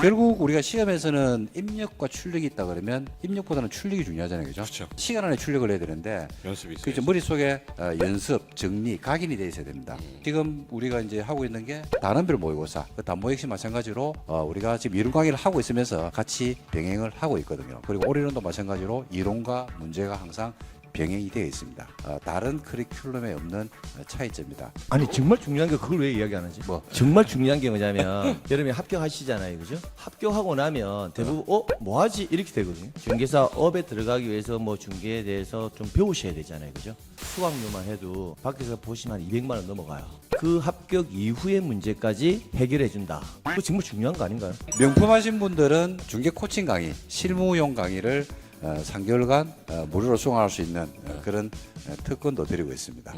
결국 우리가 시험에서는 입력과 출력이 있다 그러면 입력보다는 출력이 중요하잖아요, 그죠? 그렇죠. 시간 안에 출력을 해야 되는데 연습이 있어요. 그렇죠. 머릿속에 어, 연습, 정리, 각인이 돼 있어야 됩니다. 지금 우리가 이제 하고 있는 게 단원별 모의고사, 그 단모 역시 마찬가지로 어, 우리가 지금 이론 강의를 하고 있으면서 같이 병행을 하고 있거든요. 그리고 올해론도 마찬가지로 이론과 문제가 항상 병행이 되어 있습니다. 어, 다른 커리큘럼에 없는 어, 차이점이다. 아니 정말 중요한 게 그걸 왜 이야기 안 하지? 뭐? 정말 중요한 게 뭐냐면 여러분이 합격하시잖아요, 그죠? 합격하고 나면 대부분 어 뭐하지 이렇게 되거든요. 중개사 업에 들어가기 위해서 뭐 중개에 대해서 좀 배우셔야 되잖아요, 그죠? 수강료만 해도 밖에서 보시면 한 200만 원 넘어가요. 그 합격 이후의 문제까지 해결해 준다. 그거 정말 중요한 거 아닌가요? 명품 하신 분들은 중개 코칭 강의, 실무용 강의를 어, 3개월간 어, 무료로 수강할 수 있는 어, 그런 어, 특권도 드리고 있습니다.